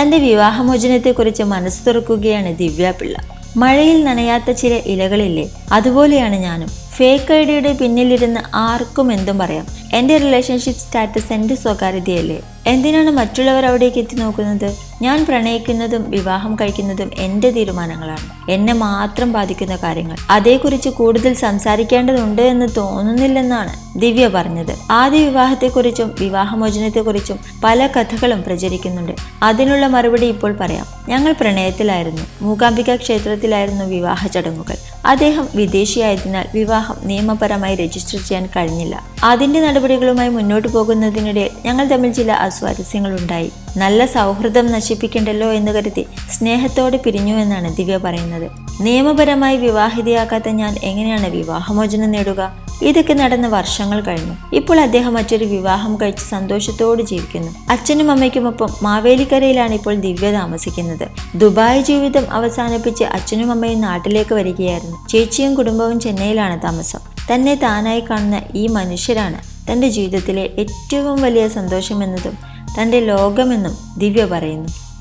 തന്റെ വിവാഹമോചനത്തെക്കുറിച്ച് മനസ്സ് തുറക്കുകയാണ് ദിവ്യ പിള്ള. മഴയിൽ നനയാത്ത ചില ഇലകളില്ലേ? അതുപോലെയാണ് ഞാനും. ഫേക്ക് ഐഡിയുടെ പിന്നിലിരുന്ന് ആർക്കും എന്തും പറയാം. എന്റെ റിലേഷൻഷിപ്പ് സ്റ്റാറ്റസ് എന്റെ സ്വകാര്യതയല്ലേ? എന്തിനാണ് മറ്റുള്ളവർ അവിടേക്ക് എത്തി നോക്കുന്നത്? ഞാൻ പ്രണയിക്കുന്നതും വിവാഹം കഴിക്കുന്നതും എന്റെ തീരുമാനങ്ങളാണ്. എന്നെ മാത്രം ബാധിക്കുന്ന കാര്യങ്ങൾ. അതേക്കുറിച്ച് കൂടുതൽ സംസാരിക്കേണ്ടതുണ്ട് എന്ന് തോന്നുന്നില്ലെന്നാണ് ദിവ്യ പറഞ്ഞത്. ആദ്യ വിവാഹത്തെക്കുറിച്ചും വിവാഹമോചനത്തെക്കുറിച്ചും പല കഥകളും പ്രചരിക്കുന്നുണ്ട്. അതിനുള്ള മറുപടി ഇപ്പോൾ പറയാം. ഞങ്ങൾ പ്രണയത്തിലായിരുന്നു. മൂകാംബിക ക്ഷേത്രത്തിലായിരുന്നു വിവാഹ ചടങ്ങുകൾ. അദ്ദേഹം വിദേശിയായതിനാൽ വിവാഹം നിയമപരമായി രജിസ്റ്റർ ചെയ്യാൻ കഴിഞ്ഞില്ല. അതിന്റെ നടപടികളുമായി മുന്നോട്ട് പോകുന്നതിനിടെ ഞങ്ങൾ തമ്മിൽ ചില അസ്വാരസ്യങ്ങളുണ്ടായി. നല്ല സൗഹൃദം നശിപ്പിക്കണ്ടല്ലോ എന്ന് കരുതി സ്നേഹത്തോടെ പിരിഞ്ഞു എന്നാണ് ദിവ്യ പറയുന്നത്. നിയമപരമായി വിവാഹിതയാക്കാത്ത ഞാൻ എങ്ങനെയാണ് വിവാഹമോചനം നേടുക? ഇതൊക്കെ നടന്ന വർഷങ്ങൾ കഴിഞ്ഞു. ഇപ്പോൾ അദ്ദേഹം മറ്റൊരു വിവാഹം കഴിച്ച് സന്തോഷത്തോട് ജീവിക്കുന്നു. അച്ഛനും അമ്മയ്ക്കുമൊപ്പം മാവേലിക്കരയിലാണ് ഇപ്പോൾ ദിവ്യ താമസിക്കുന്നത്. ദുബായ് ജീവിതം അവസാനിപ്പിച്ച് അച്ഛനും അമ്മയും നാട്ടിലേക്ക് വരികയായിരുന്നു. ചേച്ചിയും കുടുംബവും ചെന്നൈയിലാണ് താമസം. തന്നെ താനായി കാണുന്ന ഈ മനുഷ്യരാണ് തന്റെ ജീവിതത്തിലെ ഏറ്റവും വലിയ സന്തോഷമെന്നതും തന്റെ ലോകമെന്നും ദിവ്യ പറയുന്നു.